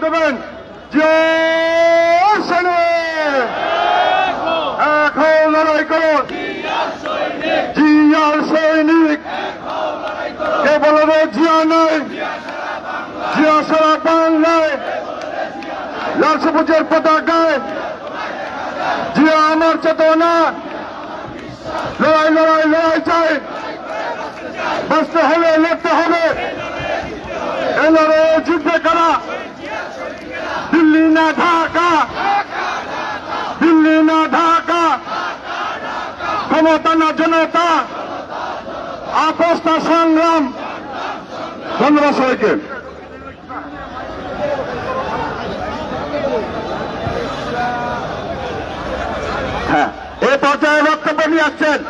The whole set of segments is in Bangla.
দেবেন। এখন লড়াই করুন। জিয়ার সৈনিক। জিয়া নয়? জিয়া সারা বাংলায়। পতাকায়। জিয়া আমার চেতনা। লড়াই লড়াই লড়াই চাই। বাঁচতে হবে লড়তে হবে। এ লড়াই কারা? দিল্লি না ঢাকা দিল্লি না ঢাকা ক্ষমতা না জনতা আপোষ না সংগ্রাম ধন্যবাদ সবাইকে হ্যাঁ এ পর্যায়ে বক্তব্য নিয়ে আসছেন।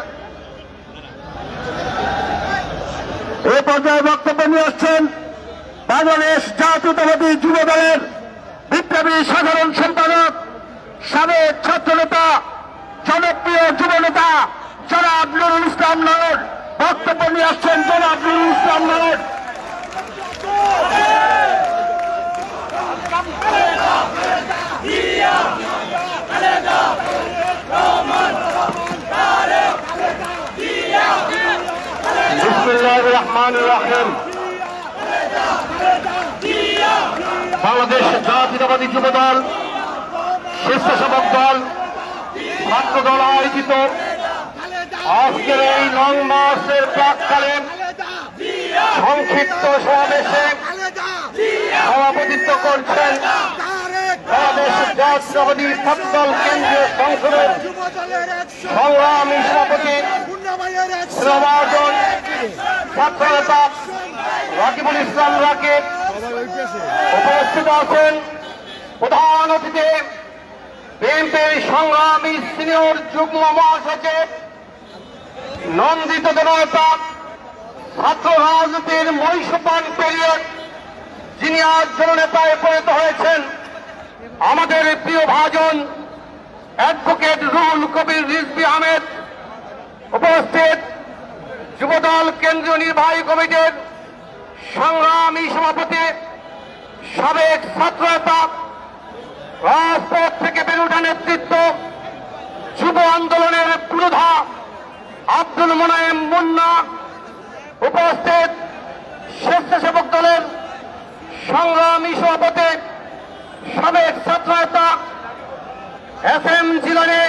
এ পর্যায়ে বক্তব্য নিয়ে আসছেন বাংলাদেশ জাতীয়তাবাদী যুব দলের বিপ্লবী সাধারণ সম্পাদক, সাবেক ছাত্রনেতা, জনপ্রিয় যুব নেতা জনাব নুরুল ইসলাম নায়ক বক্তব্য নিয়ে আসছেন, জনাব নুরুল ইসলাম বিসমুল্লাহ রহমান রাহিম বাংলাদেশ জাতীয়তাবাদী যুব দল স্বেচ্ছাসেবক দল, ছাত্র দল আয়োজিত। আজকের এই লং মার্চের প্রাককালীন সংক্ষিপ্ত সমাবেশে সভাপতিত্ব করছেন বাংলাদেশ জাতীয়তাবাদী ছাত্র দল কেন্দ্রীয় সংসদের সংগ্রামী সভাপতি শ্রমাজন ছাত্র নেতা রাকিবুল ইসলাম রাকিব। উপস্থিত আছেন প্রধান অতিথি, বিএনপির সংগ্রামী সিনিয়র যুগ্ম মহাসচিব, নন্দিত জনতা, ছাত্র রাজনীতির মহিষপান পেরিয়ড যিনি আজ জননেতায় পরিণত হয়েছেন। আমাদের প্রিয় ভাজন অ্যাডভোকেট রুহুল কবির রিজবি আহমেদ, উপস্থিত যুবদল কেন্দ্রীয় নির্বাহী কমিটির সংগ্রামী সভাপতি সাবেক ছাত্রতা রাজপথ থেকে ওঠা নেতৃত্ব, যুব আন্দোলনের পুরোধা আব্দুল মোনায়েম মুন্না উপস্থিত স্বেচ্ছাসেবক দলের সংগ্রামী সভাপতি, সাবেক ছাত্রতা এস এম জিলানি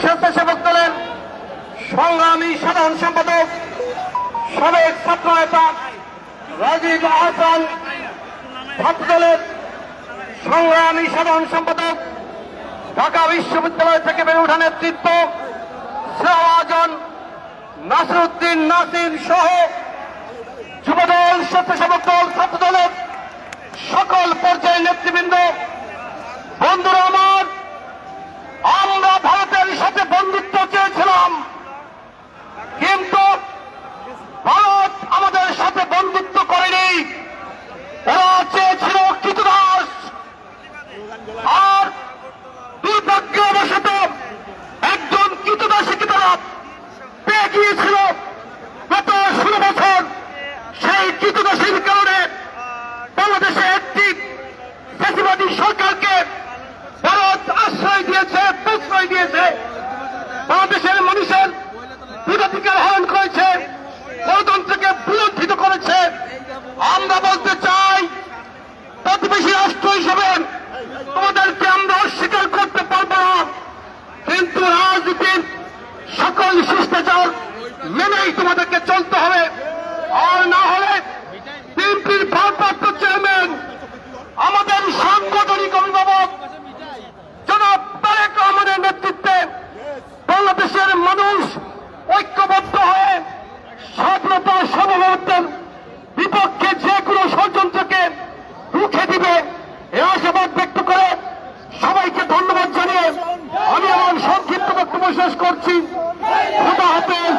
স্বেচ্ছাসেবক দলের সংগ্রামী সাধারণ সম্পাদক, সাবেক ছাত্র নেতা রাজীব আহসান ছাত্র দলের সংগ্রামী সাধারণ সম্পাদক, ঢাকা বিশ্ববিদ্যালয় থেকে বেড়ে ওঠা নেতৃত্ব সেওয়াজন নাসিরুদ্দিন নাসির সহ যুবদল, স্বেচ্ছাসেবক দল ছাত্র দলের সকল পর্যায়ের নেতৃবৃন্দ, বন্ধুরা আমার, আমরা ভারতের সাথে বন্ধুত্ব চেয়েছিলাম। কিন্তু ভারত আমাদের সাথে বন্ধুত্ব করেনি। ওরা চেয়েছিল কৃতদাস দুর্ভাগ্যবশত একজন কৃতদাসীকে পেয়ে গিয়েছিল গত ষোলো বছর। সেই কৃতদাসীর কারণে বাংলাদেশে একটি ফ্যাসিবাদী সরকারকে ভারত আশ্রয় দিয়েছে, প্রশ্রয় দিয়েছে। বাংলাদেশের মানুষের ভোটাধিকার হরণ করেছে, গণতন্ত্রকে বুলন্থিত করেছে। আমরা বলতে চাই, প্রতিবেশী রাষ্ট্র হিসেবে তোমাদেরকে আমরা অস্বীকার করতে পারব না কিন্তু রাজনীতির সকল শিষ্টাচার মেনেই তোমাদেরকে চলতে হবে আর না হলে বিএনপির ভারপ্রাপ্ত চেয়ারম্যান আমাদের সাংগঠনিক অভিভাবক জনাব তারেক রহমানের নেতৃত্বে বাংলাদেশের মানুষ ঐক্যবদ্ধ হয়ে স্বাধীনতা সার্বভৌমত্বের বিপক্ষে যে কোনো ষড়যন্ত্রকে রুখে দিবে এ আশাবাদ ব্যক্ত করে সবাইকে ধন্যবাদ জানিয়ে আমি আমার সংক্ষিপ্ত বক্তব্য শেষ করছি খোদা হাফেজ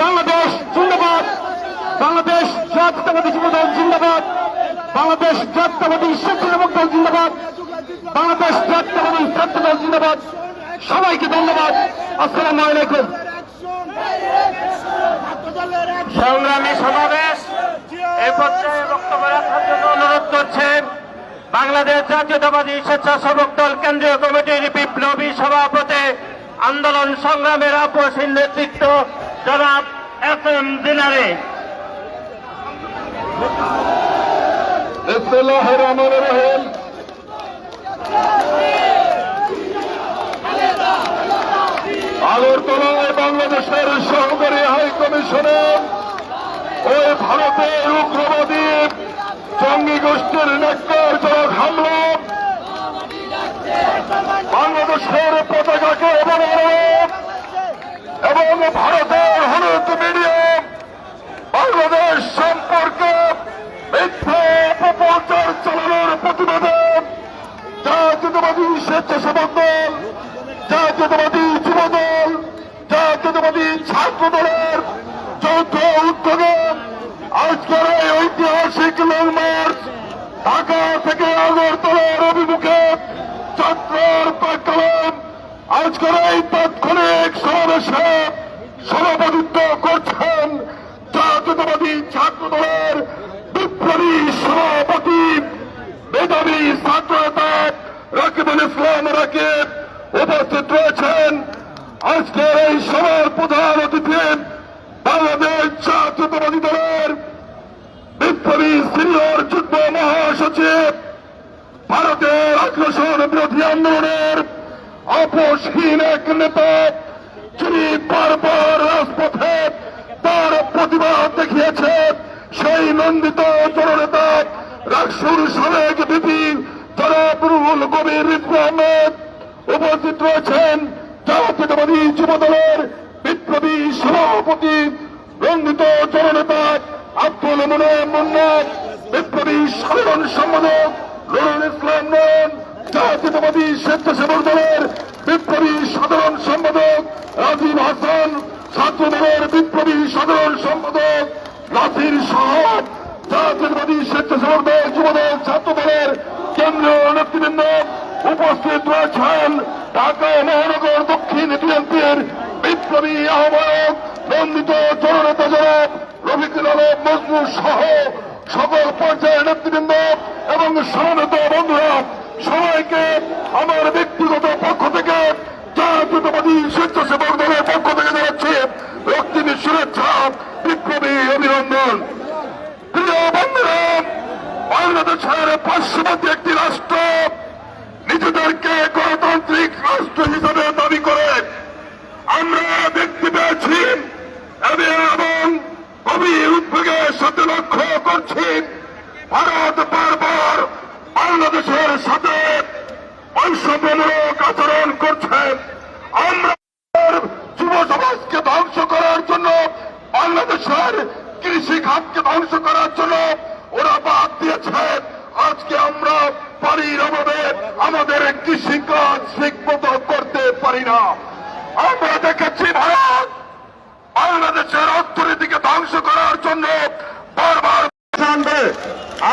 বাংলাদেশ জিন্দাবাদ বাংলাদেশ জাতীয়তাবাদী যুবদল জিন্দাবাদ বাংলাদেশ জাতীয়তাবাদী স্বেচ্ছাসেবক দল জিন্দাবাদ বাংলাদেশ জাতীয়তাবাদী ছাত্র দল জিন্দাবাদ সবাইকে ধন্যবাদ আসসালামু সংগ্রামী সমাবেশ অনুরোধ করছেন বাংলাদেশ জাতীয়তাবাদী স্বেচ্ছাসেবক দল কেন্দ্রীয় কমিটির বিপ্লবী সভাপতি আন্দোলন সংগ্রামের আপসীন নেতৃত্ব জনাব এস এম দিনারে রহমান রহিম। বাংলাদেশের সহকারী হাই কমিশনার, ওই ভারতের উগ্রবাদী জঙ্গি গোষ্ঠীর নেককারজনক হামলা, বাংলাদেশের পতাকাকে এবং ভারতের হলুদ মিডিয়াম বাংলাদেশ সম্পর্কে মিথ্যা অপপ্রচার চালানোর প্রতিবাদে জাতীয়তাবাদী স্বেচ্ছাসেবক দল, জাতীয়তাবাদী যুব দল জাতীয়তাবাদী ছাত্র দলের যৌথ উদ্যোগে আজকের এই ঐতিহাসিক লং মার্চ ঢাকা থেকে আগরতলার অভিমুখে চক্রের প্রেক্ষাপট আজকের এই তাৎক্ষণিক সমাবেশে সভাপতিত্ব করছেন জাতীয়তাবাদী ছাত্র দলের বিপ্লবী সভাপতি, মেধাবী ছাত্র নেতা রাকিবুল ইসলাম রাকিব উপস্থিত রয়েছেন। আজকের এই সভার প্রধান অতিথি, বাংলাদেশ জাতীয়তাবাদী দলের বিপ্লবী সিনিয়র যুগ্ম মহাসচিব, ভারতের আগ্রাসন বিরোধী আন্দোলনের আপোষহীন এক নেতা, যিনি বারবার রাজপথে তার প্রতিবাদ দেখিয়েছে সেই নন্দিত জননেতা, রাকসুর সাবেক বিপি জনাব রুহুল কবির রিজভী আহমেদ উপস্থিত রয়েছেন। জাতীয়তাবাদী যুব দলের বিপ্লবী সভাপতি রঞ্জিত জননেতা আব্দুল মোনায়েম মুন্না বিপ্লবী সাধারণ সম্পাদক নুরুল ইসলাম নন জাতীয়তাবাদী স্বেচ্ছাসেবক দলের বিপ্লবী সাধারণ সম্পাদক রাজীব হাসান ছাত্র দলের বিপ্লবী সাধারণ সম্পাদক নাসির সাহাব জাতীয়তাবাদী স্বেচ্ছাসেবক দল যুব দল ছাত্র দলের কেন্দ্রীয় নেতৃবৃন্দ উপস্থিত রয়েছেন ঢাকা মহানগর দক্ষিণ বিএনপির বিপ্লবী আহ্বায়ক, নন্দিত জননেতা জনাব রফিকুল আলম মজনুর সহ সকল পর্যায়ের নেতৃবৃন্দ এবং সমবেত বন্ধুরা, সবাইকে আমার ব্যক্তিগত পক্ষ থেকে জাতীয়তাবাদী স্বেচ্ছাসেবক দলের পক্ষ থেকে জানাচ্ছি রক্তিম শুভেচ্ছা, বিপ্লবী অভিনন্দন। প্রিয় বন্ধুরা, বাংলাদেশের পার্শ্ববর্তী একটি রাষ্ট্র, নিজেদেরকে গণতান্ত্রিক রাষ্ট্র হিসেবে দাবি করে আমরা দেখতে পেয়েছি এবং গভীর উদ্বেগের সাথে লক্ষ্য করছি। ভারত বারবার বাংলাদেশের সাথে বৈষম্যমূলক আচরণ করছে। আমরা যুব সমাজকে ধ্বংস করার জন্য, বাংলাদেশের কৃষি খাতকে ধ্বংস করার জন্য ওরা বাদ দিয়েছে। আজকে আমরা পানির অভাবে আমাদের কৃষি কাজ ঠিক মতো করতে পারি না। আমরা দেখেছি ভারত বাংলাদেশের অর্থনীতিকে ধ্বংস করার জন্য বারবার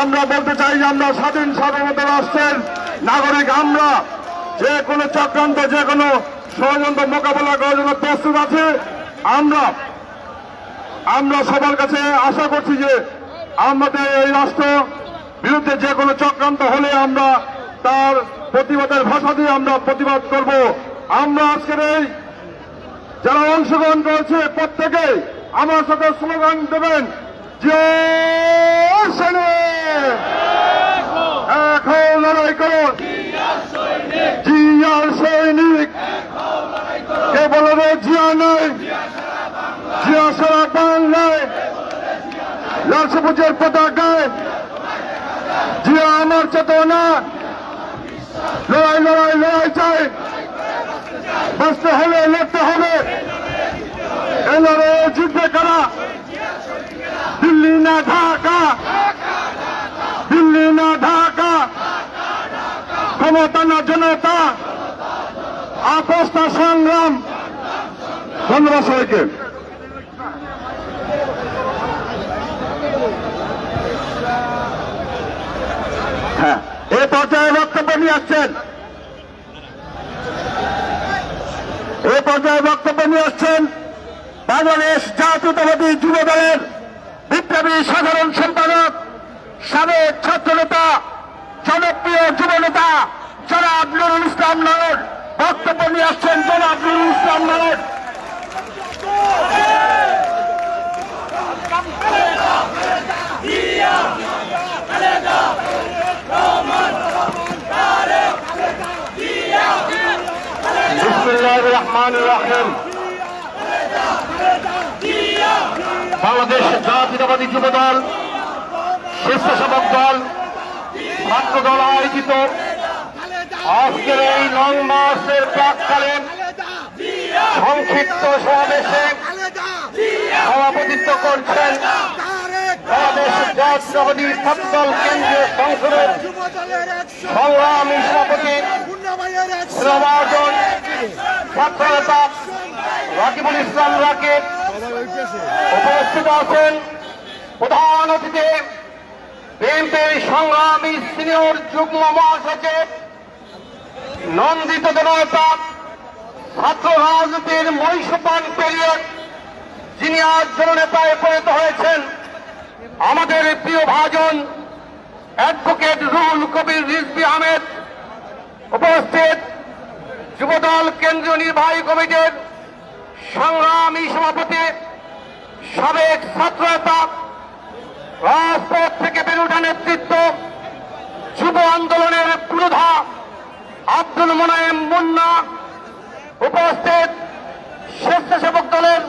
আমরা বলতে চাই আমরা স্বাধীন সাধারণত রাষ্ট্রের নাগরিক, আমরা যে কোনো চক্রান্ত, যে কোনো ষড়যন্ত্র মোকাবেলা করার জন্য প্রস্তুত আছে। আমরা আমরা সবার কাছে আশা করছি যে আমাদের এই রাষ্ট্র বিরুদ্ধে যে কোনো চক্রান্ত হলে আমরা তার প্রতিবাদের ভাষা দিয়ে আমরা প্রতিবাদ করব। আমরা আজকের এই যারা অংশগ্রহণ করেছে প্রত্যেকে আমার সাথে স্লোগান দেবেন! এখন লড়াই করো জিয়ার সৈনিক। কে বলে রে, জিয়া নয় জিয়া সারা বাংলায়। লাল সবুজের পতাকায়। জিয়া আমার চেতনা। লড়াই লড়াই লড়াই চাই। বাঁচতে হলে এ লড়াই জিতবে কারা? দিল্লি না ঢাকা? দিল্লি না ঢাকা? ক্ষমতা না জনতা? আপস্তা সংগ্রাম। ধন্যবাদ সবাইকে। হ্যাঁ এই পর্যায়ে বক্তব্য নিয়ে আসছেন। এই পর্যায়ে বক্তব্য নিয়ে আসছেন বাংলাদেশ জাতীয়তাবাদী যুব দলের বিপ্লবী সাধারণ সম্পাদক, সাবেক ছাত্রনেতা, জনপ্রিয় যুব নেতা জনাব নুরুল ইসলাম নয়ন বক্তব্য নিয়ে আসছেন জনাব নুরুল ইসলাম নয়ন রহমান রাহিম। বাংলাদেশ জাতীয়তাবাদী যুব দল স্বেচ্ছাসেবক দল, ছাত্র দল আয়োজিত। আজকের এই লং মার্চের প্রাককালীন সংক্ষিপ্ত সমাবেশে সভাপতিত্ব করছেন বাংলাদেশ জাতীয়তাবাদী ছাত্র দল কেন্দ্রীয় সংসদের সংগ্রামী সভাপতি শ্রমাজন ছাত্র নেতা রাকিবুল ইসলাম রাকিব উপস্থিত আছেন প্রধান অতিথি, বিএনপির সংগ্রামী সিনিয়র যুগ্ম মহাসচিব, নন্দিত জনতা, ছাত্র রাজনীতির মহিষপান পেরিয়ড যিনি আজ জননেতায় পরিণত হয়েছেন। আমাদের প্রিয় ভাজন অ্যাডভোকেট রুহুল কবির রিজবি আহমেদ উপস্থিত, যুবদল কেন্দ্রীয় নির্বাহী কমিটির সংগ্রামী সভাপতি সাবেক ছাত্র নেতা রাজপথ থেকে ওঠা নেতৃত্ব যুব আন্দোলনের পুরোধা আব্দুল মোনায়েম মুন্না উপস্থিত স্বেচ্ছাসেবক দলের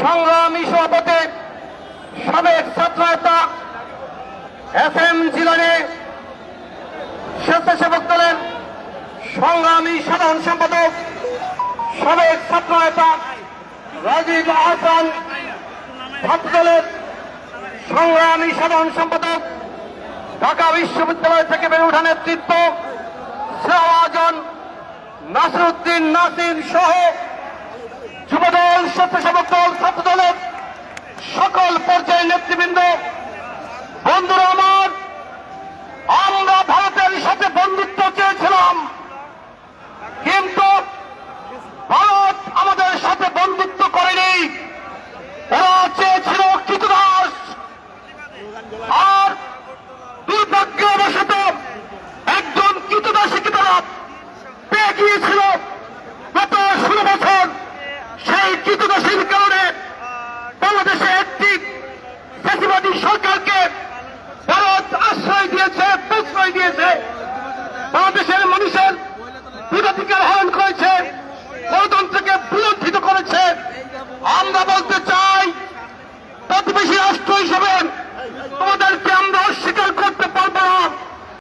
সংগ্রামী সভাপতি, সাবেক ছাত্র নেতা এস এম জিলানি, স্বেচ্ছাসেবক দলের সংগ্রামী সাধারণ সম্পাদক, সাবেক ছাত্র নেতা রাজীব আহসান ছাত্র দলের সংগ্রামী সাধারণ সম্পাদক, ঢাকা বিশ্ববিদ্যালয় থেকে বেড়ে ওঠা নেতৃত্ব শাহজন নাসিরুদ্দিন নাসির সহ যুবদল, স্বেচ্ছাসেবক দল ছাত্র দলের সকল পর্যায়ের নেতৃবৃন্দ বন্ধুরা আমার আমরা ভারতের সাথে বন্ধুত্ব চেয়েছিলাম কিন্তু ভারত আমাদের সাথে বন্ধুত্ব করেনি ওরা চেয়েছিল কৃতদাস আর দুর্ভাগ্যবশত একজন কৃতদাসীকে তারা পেয়ে গিয়েছিল গত ষোলো বছর সেই কৃতদাসীর কারণে বাংলাদেশে একটি ফ্যাসিবাদী সরকারকে ভারত আশ্রয় দিয়েছে প্রশ্রয় দিয়েছে বাংলাদেশের মানুষের ভোটাধিকার হরণ করেছে, গণতন্ত্রকে বিলম্বিত করেছে। আমরা বলতে চাই, প্রতিবেশী রাষ্ট্র হিসেবে তোমাদেরকে আমরা অস্বীকার করতে পারব না।